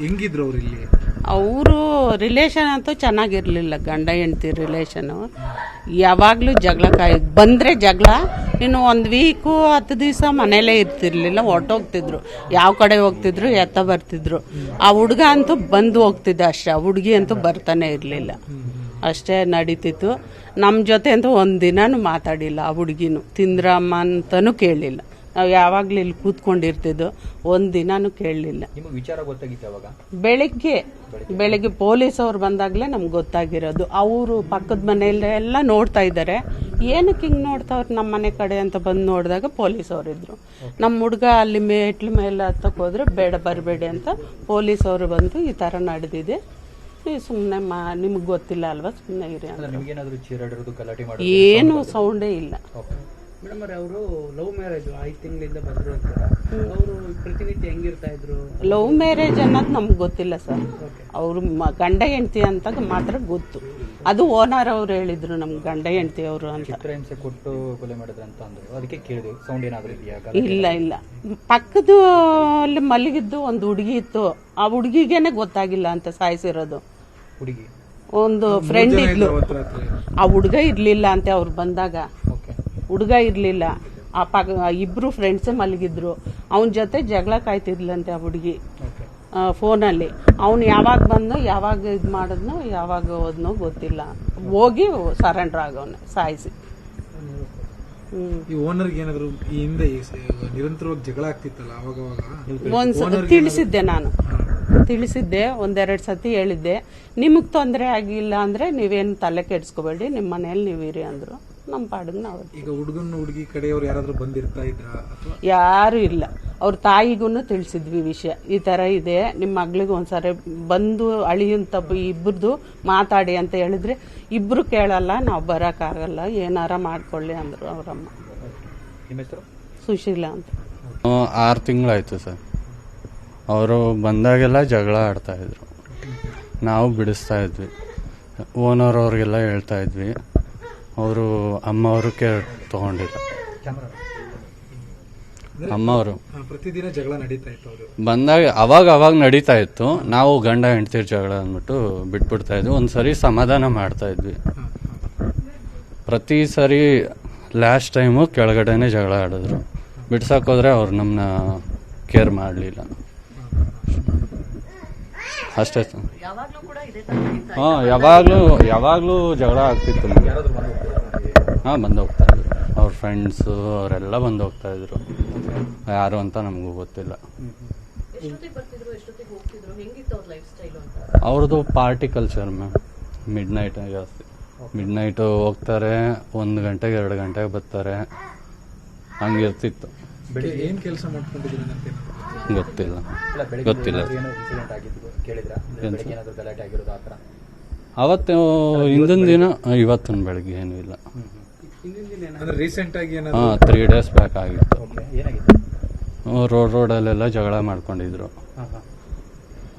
ಹೆಂಗಿದ್ರು ಅವ್ರು ಇಲ್ಲಿ? ಅವರು ರಿಲೇಷನ್ ಅಂತೂ ಚೆನ್ನಾಗಿರಲಿಲ್ಲ, ಗಂಡ ಹೆಂಡತಿ ರಿಲೇಷನು ಯಾವಾಗಲೂ ಜಗಳ ಕಾಯಿ, ಬಂದರೆ ಜಗಳ, ಇನ್ನು ಒಂದು ವೀಕು ಹತ್ತು ದಿವಸ ಮನೇಲೇ ಇರ್ತಿರ್ಲಿಲ್ಲ, ಹೊರ್ಟೋಗ್ತಿದ್ರು. ಯಾವ ಕಡೆ ಹೋಗ್ತಿದ್ರು, ಎತ್ತ ಬರ್ತಿದ್ರು. ಆ ಹುಡುಗ ಅಂತೂ ಬಂದು ಹೋಗ್ತಿದ್ದ ಅಷ್ಟೇ, ಆ ಹುಡುಗಿ ಅಂತೂ ಬರ್ತಾನೆ ಇರಲಿಲ್ಲ. ಅಷ್ಟೇ ನಡೀತಿತ್ತು. ನಮ್ಮ ಜೊತೆ ಅಂತೂ ಒಂದು ದಿನಾನು ಮಾತಾಡಿಲ್ಲ ಆ ಹುಡುಗಿನೂ. ತಿಂದ್ರಮ್ಮ ಅಂತನೂ ಕೇಳಲಿಲ್ಲ ನಾವು ಯಾವಾಗಲೂ ಇಲ್ಲಿ ಕೂತ್ಕೊಂಡಿರ್ತಿದ್ದು. ಒಂದು ದಿನಾನು ಕೇಳಲಿಲ್ಲ. ನಿಮಗೆ ವಿಚಾರ ಗೊತ್ತಾಗಿತ್ತು ಅವಾಗ? ಬೆಳಿಗ್ಗೆ ಬೆಳಿಗ್ಗೆ ಪೊಲೀಸ್ ಅವ್ರು ಬಂದಾಗಲೇ ನಮ್ಗೆ ಗೊತ್ತಾಗಿರೋದು. ಅವರು ಪಕ್ಕದ ಮನೆಯಲ್ಲೆಲ್ಲ ನೋಡ್ತಾ ಇದ್ದಾರೆ. ಏನಕ್ಕೆ ಹಿಂಗೆ ನೋಡ್ತಾವ್ರು ನಮ್ಮ ಮನೆ ಕಡೆ ಅಂತ ಬಂದು ನೋಡಿದಾಗ ಪೊಲೀಸ್ ಅವರಿದ್ರು ನಮ್ಮ ಹುಡುಗ ಅಲ್ಲಿ ಮೆಟ್ಲ ಮೇಲೆ ಹತ್ತಕ್ಕೆ ಹೋದ್ರೆ ಬೇಡ ಬರಬೇಡಿ ಅಂತ ಪೊಲೀಸ್ ಅವರು ಬಂದು ಈ ಥರ ನಡೆದಿದೆ. ಸುಮ್ಮನೆ ಮಾ ನಿಮ್ಗೆ ಗೊತ್ತಿಲ್ಲ ಅಲ್ವಾ? ಸುಮ್ಮನೆ ಇರಿ ಅಂತ. ನಿಮ್ಗೇನಾದ್ರು ಚೀರಾಡಿರೋದು ಗಲಾಟೆ ಮಾಡಿ ಏನು ಸೌಂಡೇ ಇಲ್ಲ. ಮೇಡಮ್ ಅವ್ರೆ ಅವರು ಲವ್ ಮ್ಯಾರೇಜ್ ಐದು ತಿಂಗಳಿಂದ ಬಂದ್ರು ಅಂತ. ಅವರು ಪ್ರತಿನಿತ್ಯ ಹೆಂಗಿರ್ತಾ ಇದ್ರು? ಲವ್ ಮ್ಯಾರೇಜ್ ಅನ್ನೋದು ನಮ್ಗೆ ಗೊತ್ತಿಲ್ಲ ಸರ್. ಅವರು ಗಂಡ ಹೆಂಡತಿ ಅಂತ ಮಾತ್ರ ಗೊತ್ತು. ಅದು ಓನರ್ ಅವ್ರು ಹೇಳಿದ್ರು ನಮ್ ಗಂಡ ಹೆಂಡತಿ ಅವರು ಅಂತ. ಚಿತ್ರಹಿಂಸೆ ಕೊಟ್ಟು ಕೊಲೆ ಮಾಡಿದ್ರು ಅಂತ ಅಂದ್ರು. ಅದಕ್ಕೆ ಕೇಳಿದ್ವಿ ಸೌಂಡ್ ಏನಾದ್ರು ಇದೆಯಾ? ಇಲ್ಲ ಇಲ್ಲ. ಪಕ್ಕದ ಅಲ್ಲಿ ಮಲಗಿದ್ದು ಒಂದು ಹುಡುಗಿ ಇತ್ತು. ಆ ಹುಡುಗಿಗೇನೆ ಗೊತ್ತಾಗಿಲ್ಲ ಅಂತ ಸಾಯಿಸಿರೋದು. ಹುಡುಗಿ. ಒಂದು ಫ್ರೆಂಡ್ ಇದ್ಲು. ಆ ಹುಡುಗ ಇರ್ಲಿಲ್ಲ ಅಂತ ಅವ್ರು ಬಂದಾಗ. ಹುಡುಗ ಇರಲಿಲ್ಲ. ಆ ಪಗ ಇಬ್ರು ಫ್ರೆಂಡ್ಸೇ ಮಲಗಿದ್ರು. ಅವನ ಜೊತೆ ಜಗಳ ಕಾಯ್ತಿದ್ಲಂತೆ ಆ ಹುಡುಗಿ. ಫೋನಲ್ಲಿ. ಅವನು ಯಾವಾಗ ಬಂದು ಯಾವಾಗ ಇದು ಮಾಡಿದ್ನೋ ಯಾವಾಗ ಹೋದ್ನೋ ಗೊತ್ತಿಲ್ಲ. ಹೋಗಿ ಸರೆಂಡರ್ ಆಗವನೆ ಸಾಯಿಸಿ. ಈ ಓನರ್ಗೆ ಏನಾದ್ರು ಈ ಹಿಂದೆ ನಿರಂತರವಾಗಿ ಜಗಳ ಆಗ್ತಿತ್ತಲ್ಲ ಅವಾಗ ಅವಾಗ ಒಂದ್ಸ ತಿಳಿಸಿದ್ದೆ ನಾನು. ತಿಳಿಸಿದ್ದೆ ಒಂದೆರಡು ಸತಿ ಹೇಳಿದ್ದೆ. ನಿಮಗೆ ತೊಂದರೆ ಆಗಿಲ್ಲ ಅಂದ್ರೆ ನೀವೇನು ತಲೆ ಕೆಡ್ಸ್ಕೋಬೇಡಿ ನಿಮ್ಮ ಮನೇಲಿ ನೀವಿರಿ ಅಂದ್ರು. ನಮ್ಮ ಪಾಡಿಗೆ ನಾವು ಈಗ ಹುಡುಗನ ಹುಡುಗಿ ಕಡೆಯವ್ರು ಯಾರಾದರೂ ಬಂದಿರ್ತಾ ಇದ್ರ ಅಥವಾ? ಯಾರು ಇಲ್ಲ. ಅವ್ರ ತಾಯಿಗೂ ತಿಳಿಸಿದ್ವಿ ವಿಷಯ. ಈ ಥರ ಇದೆ. ನಿಮ್ಮ ಮಗಳಿಗೆ ಒಂದ್ಸಾರಿ ಬಂದು ಅಳಿಯಂತ ಇಬ್ಬರದು ಮಾತಾಡಿ ಅಂತ ಹೇಳಿದ್ರೆ ಇಬ್ಬರು ಕೇಳಲ್ಲ ನಾವು ಬರೋಕ್ಕಾಗಲ್ಲ. ಏನಾರ ಮಾಡ್ಕೊಳ್ಳಿ ಅಂದರು ಅವರಮ್ಮ. ನಿಮ್ಮ ಹೆಸರು? ಸುಶೀಲಾ ಅಂತ. ಆರು ತಿಂಗಳಾಯ್ತು ಸರ್. ಅವರು ಬಂದಾಗೆಲ್ಲ ಜಗಳ ಆಡ್ತಾ ಇದ್ರು. ನಾವು ಬಿಡಿಸ್ತಾ ಇದ್ವಿ. ಓನರ್ ಅವ್ರಿಗೆಲ್ಲ ಹೇಳ್ತಾ ಇದ್ವಿ. ಅವರು ಅಮ್ಮವರು ಕೇರ್ ತಗೊಂಡಿಲ್ಲ. ಅಮ್ಮವರು ಪ್ರತಿದಿನ ಜಗಳ ನಡೀತಾ ಇತ್ತು ಅವರು ಬಂದಾಗ ಅವಾಗ ಅವಾಗ ನಡೀತಾ ಇತ್ತು. ನಾವು ಗಂಡ ಹೆಂಡ್ತಿರ್ ಜಗಳ ಅಂದ್ಬಿಟ್ಟು ಬಿಟ್ಬಿಡ್ತಾ ಇದ್ವಿ. ಒಂದ್ಸರಿ ಸಮಾಧಾನ ಮಾಡ್ತಾ ಇದ್ವಿ. ಪ್ರತಿ ಸರಿ ಲಾಸ್ಟ್ ಟೈಮು ಕೆಳಗಡೆನೆ ಜಗಳ ಆಡಿದ್ರು. ಬಿಡ್ಸಕ್ಕೋದ್ರೆ ಅವ್ರು ನಮ್ಮನ್ನ ಕೇರ್ ಮಾಡಲಿಲ್ಲ. ಅಷ್ಟೇ. ಸರ್ ಹಾಂ ಯಾವಾಗಲೂ ಯಾವಾಗಲೂ ಜಗಳ ಆಗ್ತಿತ್ತು ನಮ್ಗೆ. ಹಾಂ ಬಂದು ಹೋಗ್ತಾ ಇದ್ರು. ಅವ್ರ ಫ್ರೆಂಡ್ಸು ಅವರೆಲ್ಲ ಬಂದು ಹೋಗ್ತಾ ಇದ್ರು. ಯಾರು ಅಂತ ನಮಗೂ ಗೊತ್ತಿಲ್ಲ. ಅವ್ರದ್ದು party culture ma'am midnight ಜಾಸ್ತಿ ಮಿಡ್ ನೈಟು ಹೋಗ್ತಾರೆ ಒಂದು ಗಂಟೆಗೆ ಎರಡು ಗಂಟೆಗೆ ಬರ್ತಾರೆ. ಹಂಗಿರ್ತಿತ್ತು. ಏನ್ ಕೆಲಸ ಮಾಡ್ಕೊಂಡಿದ್ರು ಅಂತ ಗೊತ್ತಿಲ್ಲ. ಗೊತ್ತಿಲ್ಲ. ಏನೋ ಇನ್ಸಿಡೆಂಟ್ ಆಗಿದ್ದು ಕೇಳಿದ್ರ? ಬೆಳಿಗ್ಗೆ ಏನಾದ್ರು ಗಲಾಟೆ ಆಗಿರೋದು ಆ ಥರ? ಅವತ್ತು ಹಿಂದಿನ ದಿನ ಇವತ್ತಿನ ಬೆಳಗ್ಗೆ ಏನೂ ಇಲ್ಲ. ಹಾಂ ತ್ರೀ ಡೇಸ್ ಬ್ಯಾಕ್ ಆಗಿತ್ತು. ರೋಡ್ ರೋಡಲ್ಲೆಲ್ಲ ಜಗಳ ಮಾಡ್ಕೊಂಡಿದ್ರು.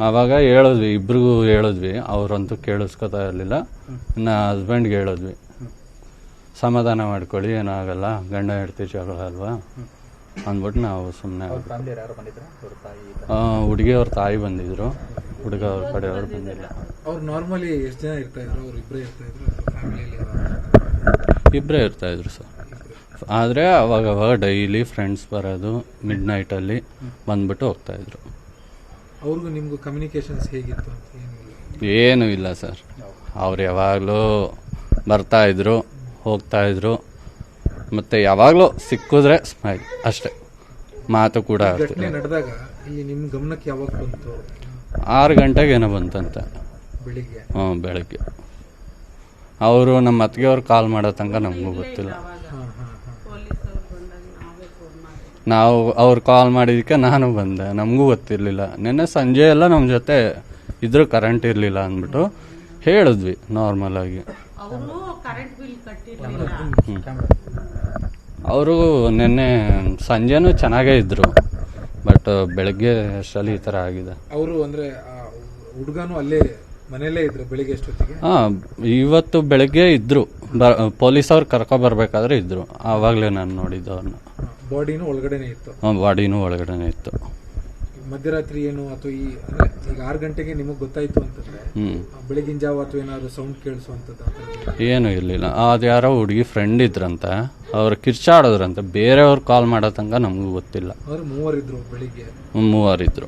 ಆವಾಗ ಹೇಳಿದ್ವಿ ಇಬ್ರಿಗೂ ಹೇಳಿದ್ವಿ ಅವರಂತೂ ಕೇಳಿಸ್ಕೊತಾ ಇರಲಿಲ್ಲ. ಇನ್ನು ಹಸ್ಬೆಂಡ್ಗೆ ಹೇಳಿದ್ವಿ. ಸಮಾಧಾನ ಮಾಡ್ಕೊಳ್ಳಿ ಏನಾಗಲ್ಲ ಗಂಡ ಹೆಂಡ್ತಿ ಜಗಳ ಅಲ್ವಾ? ಅಂದ್ಬಿಟ್ಟು ನಾವು ಸುಮ್ಮನೆ ಹುಡುಗಿ ಅವ್ರ ತಾಯಿ ಬಂದಿದ್ರು. ಹುಡುಗ ಅವ್ರ ಕಡೆಯವ್ರು ಬಂದಿಲ್ಲ. ಅವ್ರು ನಾರ್ಮಲಿ ಎಷ್ಟು ಜನ ಇರ್ತಾ ಇದ್ರು? ಅವ್ರು ಇಬ್ಬರೇ ಇರ್ತಾ ಇದ್ರು? ಫ್ಯಾಮಿಲಿಯಲ್ಲಿ ಇಬ್ಬರೇ ಇರ್ತಾಯಿದ್ರು ಸರ್. ಆದರೆ ಅವಾಗ ಅವಾಗ ಡೈಲಿ ಫ್ರೆಂಡ್ಸ್ ಬರೋದು ಮಿಡ್ ನೈಟಲ್ಲಿ ಬಂದ್ಬಿಟ್ಟು ಹೋಗ್ತಾಯಿದ್ರು ಅವ್ರಿಗೂ ನಿಮಗೂ ಕಮ್ಯುನಿಕೇಶನ್ಸ್ ಹೇಗಿತ್ತು ಅಂತ ಏನೂ ಇಲ್ಲ? ಸರ್. ಅವ್ರು ಯಾವಾಗಲೂ ಬರ್ತಾಯಿದ್ರು ಹೋಗ್ತಾಯಿದ್ರು ಮತ್ತು ಯಾವಾಗಲೂ ಸಿಕ್ಕಿದ್ರೆ ಸ್ಮೈಲ್ ಅಷ್ಟೇ. ಮಾತು ಕೂಡ ಘಟನೆ ಆಗ್ತಿಲ್ಲ ನಡೆದಾಗ ಇಲ್ಲಿ ನಿಮ್ಮ ಗಮನಕ್ಕೆ ಯಾವಾಗ ಬಂತು? ಆರು ಗಂಟೆಗೆ ಏನೋ ಬಂತಂತೆ. ಬೆಳಿಗ್ಗೆ. ಹ್ಞೂ ಬೆಳಗ್ಗೆ. ಅವರು ನಮ್ಮ ಅತ್ತಿಗೆ ಅವ್ರು ಕಾಲ್ ಮಾಡೋ ತನಕ ನಮಗೂ ಗೊತ್ತಿಲ್ಲ. ಹಾ ಹಾ ಹಾ ನಾವು ಅವ್ರು ಕಾಲ್ ಮಾಡಿದ್ದಕ್ಕೆ ನಾನು ಬಂದೆ. ನಮಗೂ ಗೊತ್ತಿರಲಿಲ್ಲ. ನಿನ್ನೆ ಸಂಜೆ ಎಲ್ಲ ನಮ್ಮ ಜೊತೆ ಇದ್ರ ಕರೆಂಟ್ ಇರಲಿಲ್ಲ ಅಂದ್ಬಿಟ್ಟು ಹೇಳಿದ್ವಿ ನಾರ್ಮಲ್ ಆಗಿ. ಅವರು ಕರೆಂಟ್ ಬಿಲ್ ಕಟ್ಟಿರಲಿಲ್ಲ. ಅವರು ನಿನ್ನೆ ಸಂಜೆನೂ ಚೆನ್ನಾಗೇ ಇದ್ರು. ಬಟ್ ಬೆಳಗ್ಗೆ ಅಷ್ಟರಲ್ಲಿ ಈ ಥರ ಆಗಿದೆ. ಅವರು ಅಂದರೆ ಹುಡುಗನು ಅಲ್ಲೇ ಮನೆಯಲ್ಲೇ ಇದ್ರು ಬೆಳಿಗ್ಗೆ ಎಷ್ಟೊತ್ತಿಗೆ? ಹಾಂ ಇವತ್ತು ಬೆಳಗ್ಗೆ ಇದ್ರು. ಬ ಪೊಲೀಸವ್ರು ಕರ್ಕೊ ಬರ್ಬೇಕಾದ್ರೆ ಇದ್ರು. ಆವಾಗಲೇ ನಾನು ನೋಡಿದ್ದು ಅವ್ರನ್ನ ಬಾಡಿನೂ ಒಳಗಡೆನೆ ಇತ್ತು. ಬಾಡಿನೂ ಒಳಗಡೆನೆ ಇತ್ತು. ಮಧ್ಯರಾತ್ರಿ ಏನು ಅಥವಾ ಈ ಅಂದ್ರೆ ಈಗ ಆರು ಗಂಟೆಗೆ ನಿಮಗೆ ಗೊತ್ತಾಯ್ತು ಅಂತಂದ್ರೆ ಹ್ಞೂ ಬೆಳಗಿನ ಜಾವ ಅಥವಾ ಏನಾದ್ರು ಸೌಂಡ್ ಕೇಳಿಸುವಂಥದ್ದು ಏನು ಇರಲಿಲ್ಲ. ಅದು ಯಾರೋ ಹುಡುಗಿ ಫ್ರೆಂಡ್ ಇದ್ರಂತೆ. ಅವ್ರು ಕಿರ್ಚಾಡಿದ್ರಂತೆ. ಬೇರೆಯವ್ರು ಕಾಲ್ ಮಾಡೋ ತನಕ ನಮಗೂ ಗೊತ್ತಿಲ್ಲ. ಅವ್ರು ಮೂವರಿದ್ರು ಬೆಳಿಗ್ಗೆ. ಮೂವರಿದ್ರು.